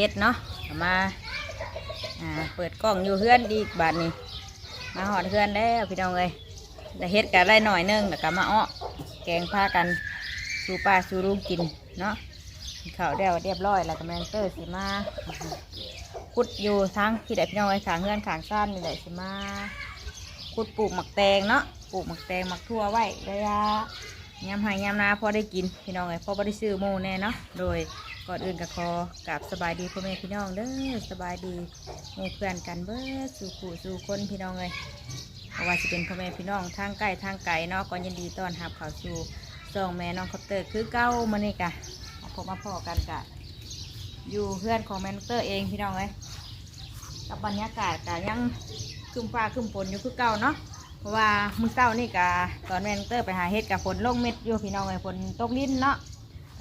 เฮ็ดเนาะมาเปิดกล้องอยู่เพื่อนอีกบาทนี้ มาหอดเพื่อนแล้วพี่น้องเลยแต่เฮ็ดกันได้หน่อยนึงแล้วก็มาอ้อแกงพากันสูป้าสู่ลุงกินเนาะกินข้าวแล้วเรียบร้อยแล้วก็แมงเตอร์สิมาขุดอยู่ทั้งที่ใดพี่น้องเลยขางเพื่อนขางซ่านนี่แหละสิมาขุดปลูกหมักแตงเนาะปลูกหมักแตงหมักทั่วไว้ระยะยำหายยำนาพอได้กินพี่น้องไงพอได้ซื้อหมูแน่เนาะโดย ก่อนอื่นก็ขอกราบสบายดีพ่อแม่พี่น้องเด้อสบายดีหมู่เพื่อนกันเบิดสู่ขู่สู่คนพี่น้องเลยเพราะว่าจะเป็นพ่อแม่พี่น้องทางใกล้ทางไกลเนาะก็ยินดีต้อนรับเข้าสู่ซองแม่น้องคอปเตอร์คือเก้ามานี่กะมาพบมาพอกันกะ อยู่เพื่อนของแม่น้องเตอร์เองพี่น้องเลยกับบรรยากาศกะยังคึมฟ้าคึมฝนอยู่คือเก่าเนาะเพราะว่ามื้อเช้านี่กะตอนแม่นเตอร์ไปหาเห็ดกับฝนลงเม็ดอยู่พี่น้องไอ้ฝนตกลิ้นเนาะ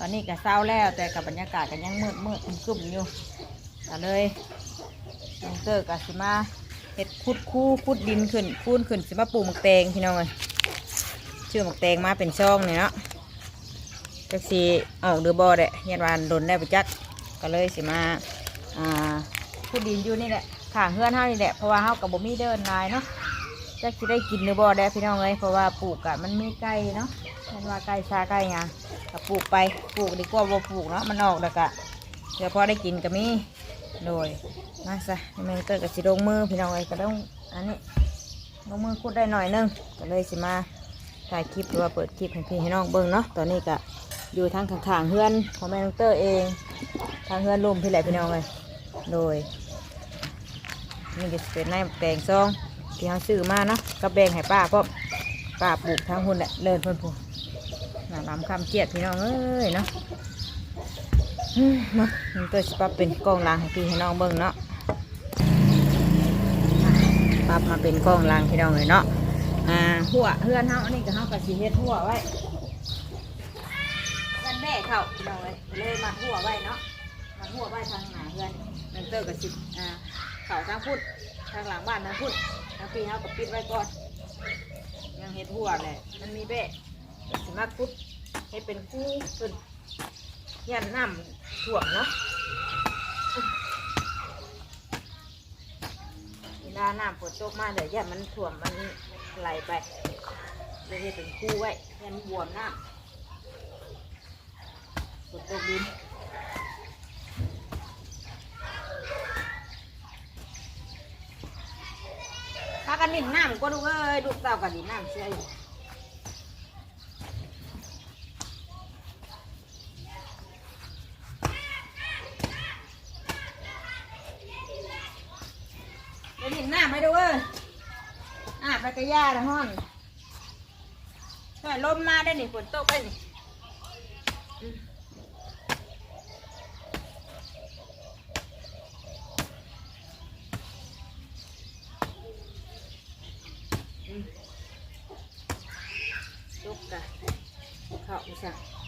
ตอนนี้ก็เศร้าแล้วแต่กับบรรยากาศก็ยังมืดมืดครึมๆอยู่ก็เลยแม่นเตอร์ก็สิมาเห็ดคุดคู่คุดดินขึ้นคูนขึ้นสิมาปลูกหมกแตงพี่น้องเลยชื่อหมกแตงมาเป็นช่องเนี่เนาะจักสีออกเดือบอเด้ยันวานโดนได้ไปจักก็เลยสิมาอ่าคุดดินอยู่นี่แหละข้างเฮือนเฮานี่แหละเพราะว่าเฮากับบ่มีเดินลายเนาะจักสิได้กินหรือบ่ได้พี่น้องเลยเพราะว่าปลูกอะมันมีไก่เนาะมันว่าไก่ชาไก่หยัง ปลูกไปปลูกดีกว่าบ่ปลูกเนาะมันออกแล้วก็เดี๋ยวพอได้กินก็มีโดยมาซะแม่เตอร์ก็สิลงมือพี่น้องเลยก็ต้องอันนี้ลงมือคุดได้หน่อยนึงก็เลยสิมาถ่ายคลิปหรือว่าเปิดคลิปให้พี่ให้น้องเบิ่งเนาะตอนนี้ก็อยู่ทางข้างๆเฮือนของแม่น้องเตอร์เอง ทางเฮือนลุมพี่แหละพี่น้องเลยโดยนี่ก็สิเป็นในแตงซองที่เขาซื้อมาเนาะก็แบ่งให้ป้าเพราะป้าปลูกทั้งหุ่นแหละเลินเพิ่น พูน่าลำคำเจียดพี่น้องเอ้ยเนาะมเนาะมันตัวสิปับเป็นกล้องลางให้พี่ให้น้องเบิ่งเนาะปับมาเป็นกล้องลางพี่น้องเลยเนาะอ่าหัวเฮือนเฮาอันนี้ก็เฮาก็สิเฮ็ดหัวไว้กันแม่เขาพี่น้องเลยเลยมาหัวไว้เนาะมาหัวไว้ทางหน้าเฮือนนั่นเตอร์ก็สิอ่าเขาทางพุทธทางหลังบ้านทางพุทธทางปีเฮาก็ปิดไว้ก่อนยังเห็ดหัวแหละมันมีเบะสิมาพุด ให้เป็นคู่ขึ้นยันน้ำถ่วงเนาะเวลาน้ำฝนตกมาเดี๋ยวยันมันถ่วงมันไหลไปเลยให้เป็นคู่ไว้ยันบวมน้ำฝนตกดินพากันดินน้ำก็ดูเอ้ยดูเต่ากันดินน้ำเสียอยู่ไปดินน้ำไปดูกเอ้ยอาบไปกระ ย่าละห้อนถ้าลมมาได้นี่ฝนตกได้นี่ตกกะเข้าไปสั่งซั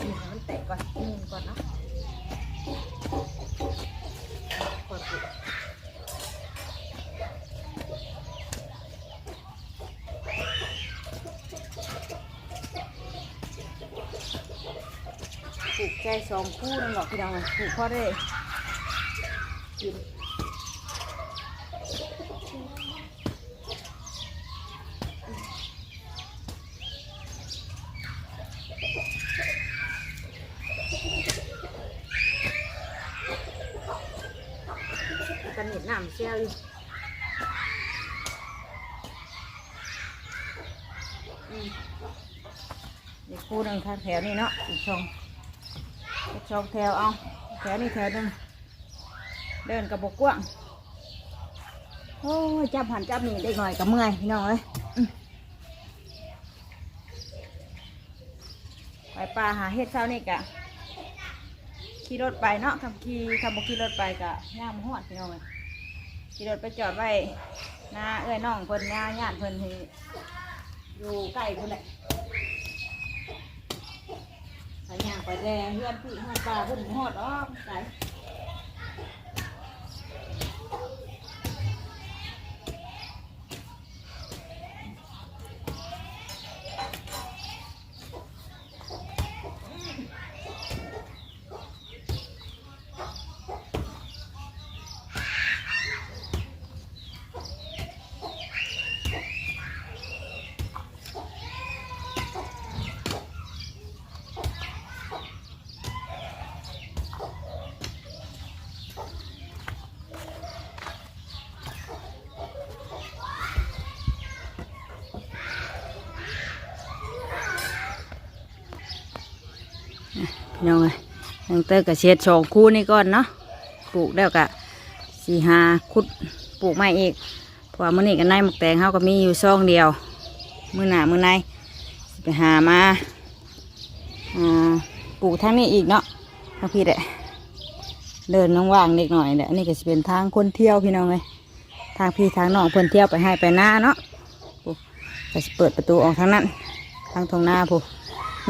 หนึ่งให้มันแตกก่อนนึ่งก่อนเนาะก่อนปลูกปลูกแค่สองคู่นั่นหรอกพี่น้องปลูกพอได้กิน นเห็นน้ำเชี่ยวอยู่อืมนี่คู่หนึ่งทางแถวนี้เนาะอีกช่องอีกช่องแถวเอาแถวนี้แถวหนึงเดินกับบกกว้างโอ้ยจับหันจับนี่ได้หน่อยกับเมื่อยพี่น้องเอ้ยไปปลาหาเห็ดเช้านี่กะขี่รถไปเนาะทำขี่ทำบุขี่รถไปกะย่างมหอดพี่น้องเลย ขี่รถไปจอดไว้นะเอ้ยน้องเพิ่นย่ญาติเพิ่นที่อยู่ใกล้เพิ่นแหละไปย่างไปแลเพื่อนพี่หอดปลาพุ่นบ่หอดอ้อมไก น้องเอ้ยยังเตอร์กับเช็ดสองคู่นี่ก่อนเนาะปลูกแล้วกะสี่หาคุดปลูกใหม่อีกเพราะว่ามื้อนี้กันในหมกแตงเฮาก็มีอยู่ซองเดียว มือหนามือในไปหามาปลูกทางนี้อีกเนาะทางพี่แหละเดินน้องว่างๆเล็กหน่อยแหละอันนี้ก็จะเป็นทางคนเที่ยวพี่น้องเลยทางพี่ทางน้องเพิ่นเที่ยวไปให้ไปหน้าเนาะปุ๊ก็สิเปิดประตูออกทางนั้นทางทงหน้าผู้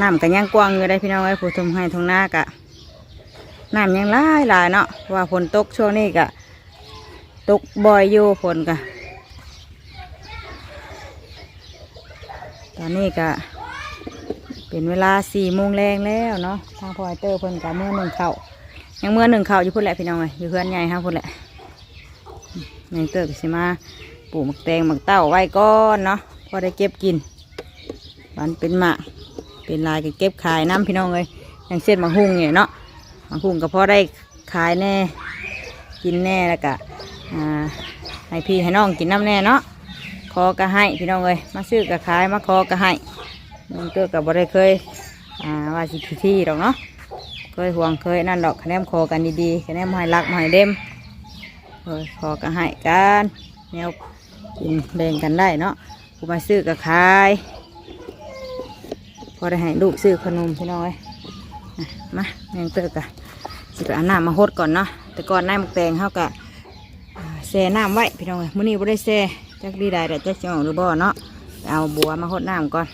น้ำกันยังกว้างอยู่ได้พี่น้องไอ้ยผู้ทมให้ทงหน้ากะน้ำยังหลายหลายเนาะว่าฝนตกช่วงนี้กะตกบ่อยอยู่ฝนกะตอนนี้กะเป็นเวลาสี่โมงแรงแล้วเนาะทางพอไอเตอร์เพิ่นกะเมื่อหนึ่งเข่ายังเมื่อหนึ่งเข่าอยู่พุ่นแหละพี่น้องเอ้ยอยู่เพื่อนใหญ่ฮะพุ่นแหละแมงเตอร์กสิมาปลูกหมักแตงหมักเต้าไว้ก่อนเนาะพอได้เก็บกินวันเป็นหมาก เป็นลายก็เก็บขายน้ำพี่น้องเลยอย่างเช่นมะฮุ่งเนี่ยเนาะมะฮุ่งก็พอได้ขายแน่ กินแน่แล้วก็ให้พี่ให้น้องกินน้ำแน่เนาะคอก็ให้พี่น้องเลยมาซื้อก็ขายมาคอก็ให้มันก็กับบ่ได้เคยอาว่าสิที่ที่ดอกเนาะเคยห่วงเคยนั่นดอกคะแนนคอกันดีๆคะแนนให้รักให้เด็มเออคอก็ให้กันแนวกินแบ่งกันได้เนาะกูมาซื้อก็ขาย พอได้ให้ลูกซื้อขนมพี่น้อยมาแมงเตอร์กะสิไปอาน้ำมาหดก่อนเนาะแต่ก่อนน้ำมักแตงเขากะแช่น้ำไว้พี่น้อยมื้อนี้บ่ได้แช่จักดีได้แต่จักจะออกหรือบ่เนาะเอาบัวมาหดน้ำก่อน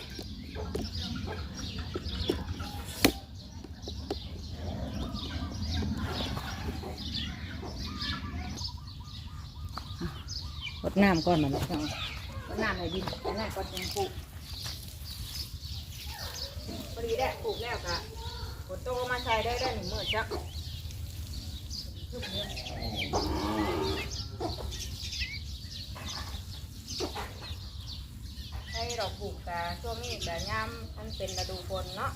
อะหดน้ำก่อนมันพี่น้อยหดน้ำให้ดินให้น้ำก่อนจังปลูก พอดีแหละปลูกแล้วกะฝนตกมาใส่ได้ได้หนึ่งมื้อจักให้เราปลูกกะช่วงนี้กะย่ำมันเป็นฤดูฝนเนาะ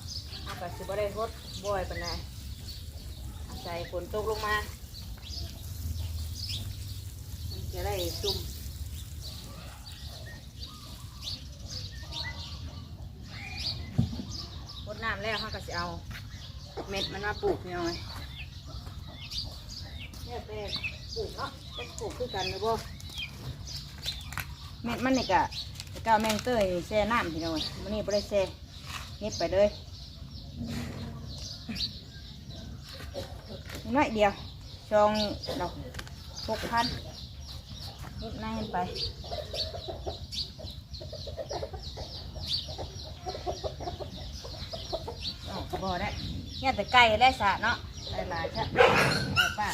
อากะสิบได้รดบ่อยปานใดอาศัยฝนตกลงมามันจะได้ซุ่ม รดน้ำ แล้วเขาก็จะเอา เม็ดมันมาปลูกพี่น้องเลยเนี่ยแต่ปลูกเนาะจะปลูกคือกันหรือบ่เม็ดมันนี่กะก้าวแมงเตยแช่น้ำพี่น้องเลยมันนี่บ่ได้แช่เน็บไปเลยน้อยเดียวชองดอกหกพันนิดนั่งไป ออก บ่ได้เนี่ยแต่ไก่ได้สะเนาะหลายๆชะไปป้า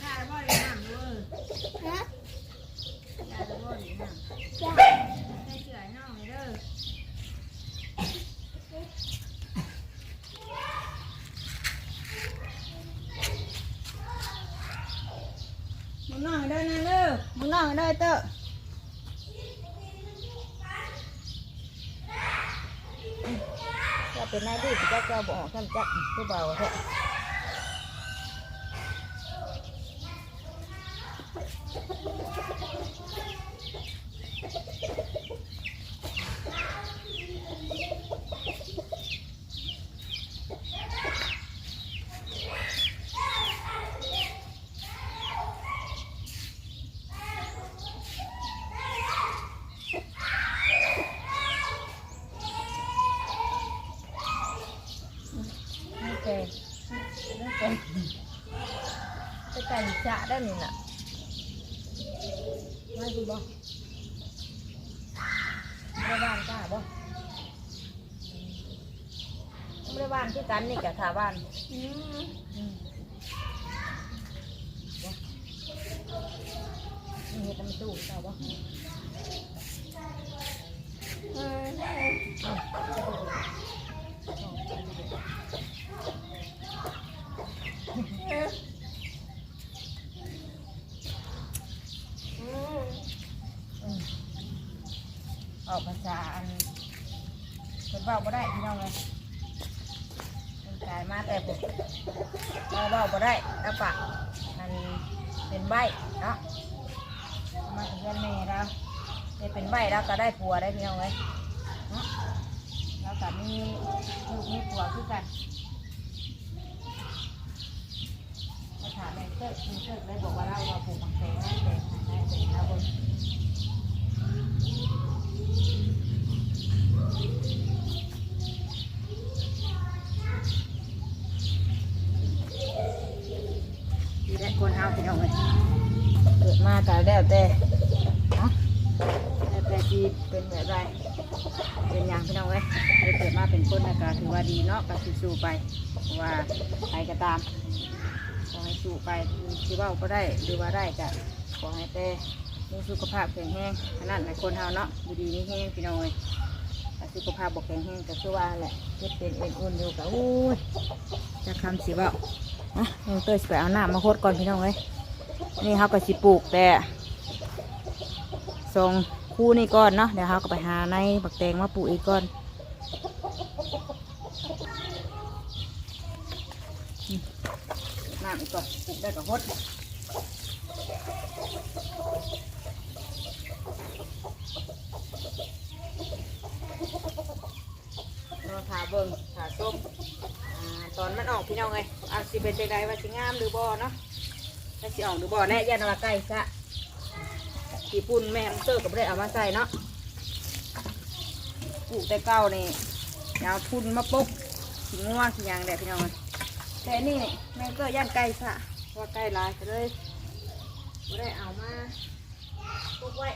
ได้บ่ได้น้ำเลยได้บ่ได้น้ำได้เสือน้องเลยเด้อมึงน้องเด้อนะเด้อมึงน้อง เตอร์จะเป็นนายดีสิจักเจ้าบอกท่านจักผู้เบาแท้นี่แกนี่แกจะไก่ จะได้นี่น่ะมาดูบ่ไม่ได้บ้านป้าบ่ไม่ได้บ้านที่กันนี่แกถาบ้านอืมบ่นี่เฮ็ดน้ำตู้เจ้าบ่อืมออกภาษาอันคนเว้าบ่ได้พี่น้องเลยคนกายมาแต่ผมเราเว้าบ่ได้ตาปากมัน เป็นใบเนาะมาถึงเพื่อนแม่แล้วได้เป็นใบแล้วก็ได้ผัวได้พี่น้องเลยเนาะแล้วก็มีลูกมีผัวคือกันมาถามแม่เกิดมีเกิดเลยบอกว่าเราว่าปลูกมังแตงได้แตงได้แตงแล้วบน อยู่ได้คนเฮาพี่น้องเลยเกิดมาแต่แล้วแต่เนาะแล้วแต่ที่เป็นแบบไรเป็นอย่างพี่น้องเลยได้เกิดมาเป็นคนนะก็ถือว่าดีเนาะก็สู้ๆไปเพราะว่าใครก็ตามขอให้สู้ไปที่ว่าก็ได้หรือว่าได้ก็ขอให้แต่มีสุขภาพแข็งแรงขนาดในคนเฮาเนาะอยู่ดีมีแห้งพี่น้องเลยสุขภาพบอกแข็งแรงก็คือว่าแหละเจ็บเป็นเอ็นอุ่นอยู่กับอู้ยจะคำสิว่า อะน้องเต้ยสิไปเอาหน้ำมาโคดก่อนพี่น้องเอ้ยนี่เขาก็สิปลูกแต่ทรงคู่นี่ก่อนเนาะเดี๋ยวเขาก็ไปหาในบักแตงมาปลูกอีกก่อนน้ำอีกก่อนได้กับฮดรอถาเบิ่งถาส้ม ตอนมันออกพี่น้องเลยอาสิเป็นจังไดว่าสิงามหรือบ่เนาะถ้าสิออกหรือบ่แน่ยันว่าใกล้ซะขี่ปุ่นแม่มเตอร์ก็ไม่ได้เอามาใส่เนาะปลูกแต่เก้านี่ยาวพุ่นมาปุ๊บสิงัวสิหยางแดดพี่น้องเอ้ยแต่นี่นี่แม่เตอร์ย่านใกล้ซะว่าใกล้ลายก็เลยไม่ได้เอามาปลูกไว้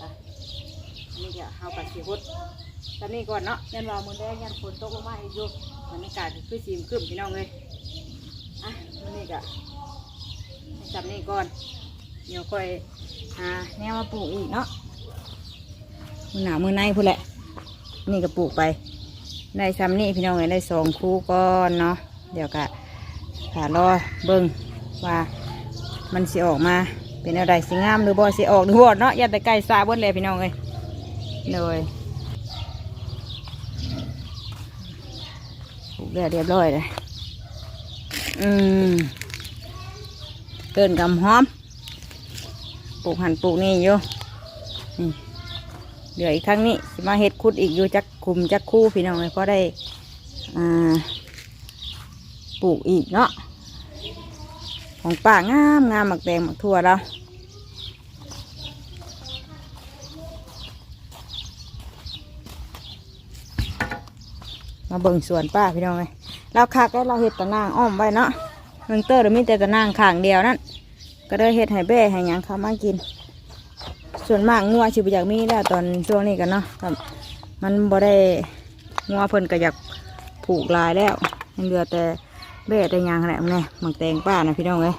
อะนี่เดี๋ยวเอาปัดสีพุดตอนนี้ก่อนเนาะยันว่ามือแดงยันฝนตกลงมาอีกอยู่บรรยากาศคือสีมขึ้นพี่น้องเลยอะมื้อนี้ก็จับนี่ก่อน เดี๋ยวค่อยหาแนวมาปลูกอีกเนาะมือหนาวมือในพูดแหละ นี่ก็ปลูกไปได้ซ้ำนี่พี่น้องเลยได้สองคู่ก้อนเนาะเดี๋ยวก็ถารอเบิ้งว่ามันสิออกมาเป็นอะไรสิงามหรือบ่สิออกหรือบ่เนาะอย่าแต่ไก่ซาเบิ้เลยพี่น้องเลย เลยปลูกแล้เรียบร้อยเลยอืมเกินกำหอม ปลูกหันปลูกนี่อยู่เดี๋ยวอีกครั้งนี้มาเฮ็ดคุดอีกอยู่จักคุมจักคู่พี่น้องเลยก็ได้อ่าปลูกอีกเนาะของป่างามงามหมักแดงหมักทั่วเรา มาเบิ่งสวนป้าพี่น้องเลยเราคักแล้วเราเห็ดตะนางอ้อมไว้เนาะเมืองเตอร์เรามีแต่ตะนางข้างเดียวนั่นก็ได้เห็ดให้แบ่ให้หยังเขามากิน ส่วนมากงัวชิบอยากมีแล้วตอนช่วงนี้กันเนาะมันบ่ได้งัวเพิ่นก็อยากผูกลายแล้วยังเหลือแต่แบ่แต่ยังแหละแม่หมักแตงป้านะพี่น้องเลย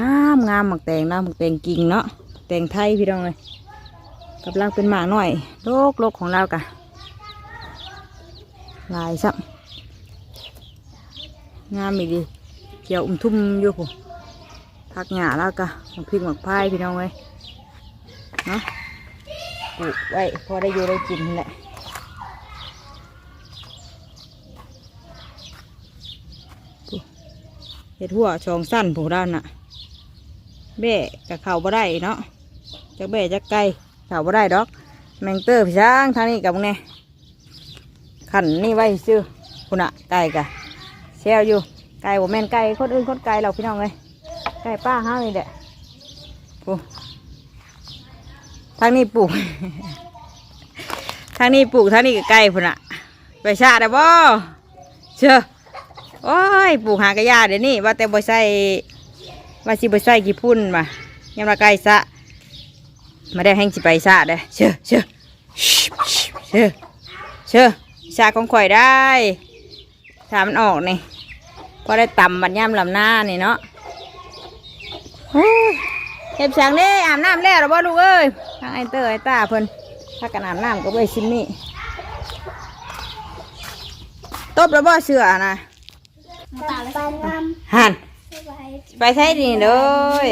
งามงามหมักแตงนะหมักแตงกิ่งเนาะแตงไทยพี่น้องเลยกำลังเป็นหมากหน่อยโลกโลกของเรากะ ลายซับงามอีกดีเขียวอุ้มทุ่มอยู่ผมผักหญ้าแล้วก็หมักพริกหมักพายพี่น้องเลยเนาะปลูกไว้พอได้อยู่ได้กินแหละเห็ดหัวชองสั้นผูด้านน่ะเบ้กับเข่าบ่ได้เนาะจักเบ้จักไก่เข่าบ่ได้ดอก แมงเตอร์พี่ช้างทางนี้กับมึงเนี่ย ขันนี่ไว้ซื้อคุณอะไก่กะแซวอยู่ไก่บ่แม่นไก่คนอื่นคนไก่เราพี่น้องเลยไก่ป้าห้านี่แหละปลูกทางนี้ปลูก ทางนี้ปลูกทางนี้ก็ไก่พุ่นอะไปชาได้บ่เชื่อโอ้ยปลูกหากระยาเดี๋ยวนี้ว่าแต่บ่ใส่ว่าสิบ่ใส่กี่พุ่นมายามละไก่ซะมาได้แห้งสิไปซะเด้เชื่อเชื่อเชื่อเชื่อ ชาของข่อยได้ถ้ามันออกนี่พอได้ตำบัดย่ำลำหน้านี่เนาะโอ้ยเห็บสังเด้อาบน้ำแล้วหรอบ่ลูกเอ้ยทางไอเตอร์ไอตาเพิ่นถ้ากันอาบน้ำก็ไปซิมนี่ตบแล้วบ่เสือนะตาเลยปันน้หันำสบายไปใช้ดีเลย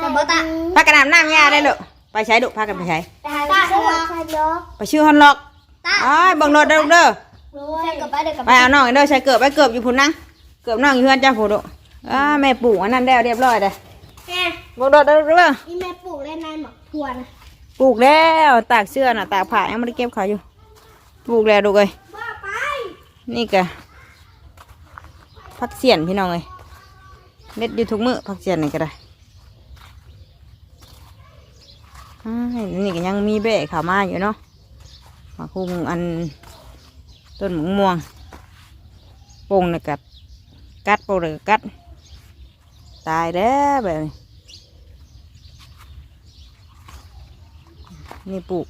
แต่บ่ตาพากันอาบน้ำยาได้ลูกไปใช้ดุพากันไปใช้ตาตาสวัสดีไปชื่อฮอนล็อกตา อ้ายเบังรถเด้อลูกเด้อใช่กับไปเด็กกับไปเอาน้องเด้อใช้เกือบไปเกือบอยู่พุ่นนะเกือบน้องอยู่เพื่อนจ้าผู้ดุอ้าแม่ปลูกอันนั้นแล้วเรียบร้อยเลยแม่บอกรถเด้อลูกเด้ออีแม่ปลูกเล่นในหมักพวนปลูกแล้วตากเสื้อน่ะตากผ้ายังไม่ได้เก็บเขาอยู่ ปลูกแล้วดูกเลยว่าไปนี่กะผักเสียนพี่น้องเลยเม็ดอยู่ทุกมื้อผักเสียนนี่ก็ได้อ้ายนี่ก็ยังมีเบะขาวมาอยู่เนาะ มาคุงอันต้นหมงม่วงปงน่ะกัดกัดปงเลยกัด ตายแล้วแบบนี้นี่ปลูก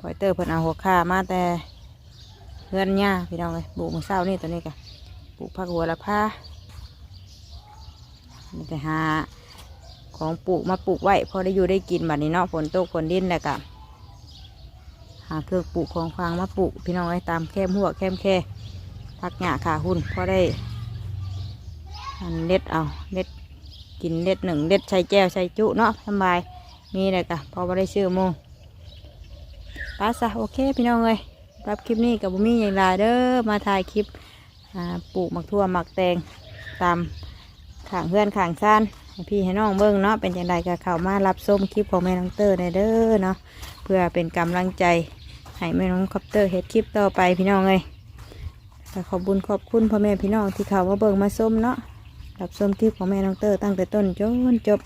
พอยเตอร์เพิ่นเอาหัวข่ามาแต่เพื่อนหญ้าพี่น้องเลยปลูกมือเศร้านี่ตัวนี้กะปลูกผักหัวละผ้ามันจะหาของปลูกมาปลูกไว้พอได้อยู่ได้กินบัดนี้เนาะฝนตกฝนดินแล้วกะ หาเครื่องปลูกของฟางมาปลูกพี่น้องเลยตามแคมหัวแคมแค่ผักหญ้าขาหุ่นพอได้อันเล็ดเอาเล็ดกินเล็ดหนึ่งเล็ดใช้แก้วใช้จุเนาะสำบายมีเลยกะพอมาได้ชื่อโมงป้าซะโอเคพี่น้องเลยรับคลิปนี้กับบุมี่ย่างไรเด้อมาถ่ายคลิปปลูกหมักทั่วหมักแตงตามขางเพื่อนขางซ่าน ให้พี่ให้น้องเบิ้งเนาะเป็นอย่างไรก็เข้ามารับชมคลิปของแม่น้องเตอร์ในเด้อเนาะเพื่อเป็นกำลังใจให้แม่น้องคอปเตอร์เฮ็ดคลิปต่อไปพี่น้องเลยขอบคุญขอบคุณพ่อแม่พี่น้องที่เข้ามาเบิ่งมาชมเนาะรับชมคลิปของแม่น้องเตอร์ตั้งแต่ต้นจนจบ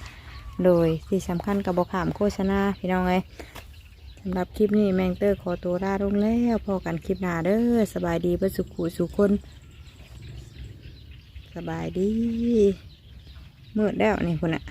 โดยที่สำคัญกับบขามโฆษณาพี่น้องเลยสำหรับคลิปนี้แมงเตอร์ขอตัวลาลงแล้วพอกันคลิปหน้าเด้อสบายดีเพื่อสุขุสุขคน สบายดี มืดแล้วนี่คุณอะ